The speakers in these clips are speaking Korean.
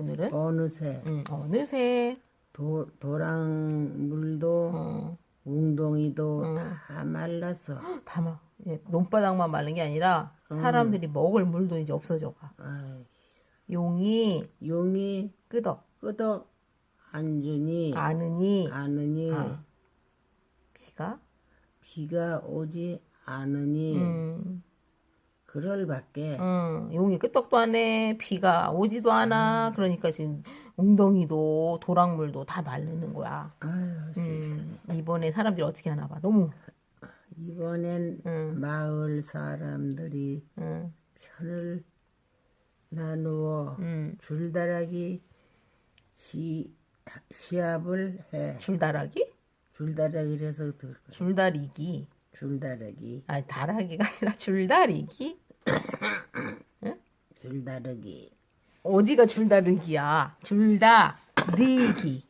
오늘은? 어느새. 음, 어느새. 도, 도랑물도 어, 웅덩이도 음. 다 말랐어. 담아 예, 논바닥만 마른 게 아니라 사람들이 먹을 물도 이제 없어져가. 아이, 용이 용이 끄덕. 끄덕 안 주니 아느니. 아느니. 아. 비가? 비가 오지 않으니. 음, 그럴 밖에 음, 용이 끄떡도 안 해, 비가 오지도 않아. 그러니까 지금 웅덩이도 도랑물도 다 마르는 거야. 아유 세상에 음, 이번에 사람들이 어떻게 하나 봐. 너무. 이번엔 음, 마을 사람들이 음, 편을 나누어 음. 줄다라기 시, 시합을 해 줄다라기? 줄다라기를 해서 들 거야. 줄다리기. 줄다라기 아니, 다라기가 아니라 줄다리기? 줄다라기. 어디가 줄다리기야? 줄다리기.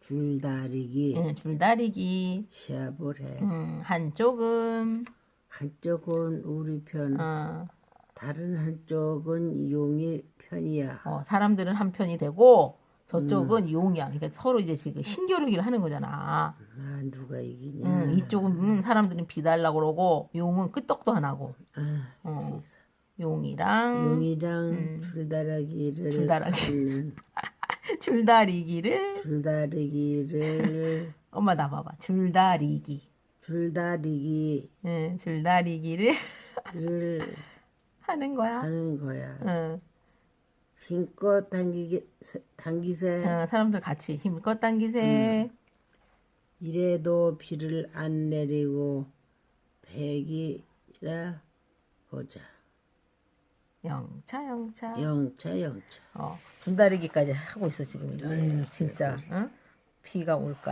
줄다리기. 응, 줄다리기. 시합을 해. 음, 한쪽은, 한쪽은 우리 편. 어, 다른 한쪽은 용의 편이야. 어, 사람들은 한 편이 되고, 저쪽은 용이야. 그러니까 서로 이제 지금 신겨루기를 하는 거잖아. 아 누가 이기냐 응, 이쪽은 음, 사람들은 비달라고 그러고, 용은 끄떡도 안 하고, 아, 어. 세상. 용이랑 용이랑 줄다라기를 줄다라기. 줄다리기를, 줄다리기를 엄마 나 봐봐. 줄다리기. 줄다리기를 응, 줄다리기를 하는 거야. 하는 거야 응, 힘껏 당기게 당기세 어, 사람들 같이 힘껏 당기세. 이래도 비를 안 내리고 백이라 보자 영차, 영차. 영차 영차 어, 줄다리기까지 하고 있어, 지금. 이제. 진짜. 응? 비가 올까?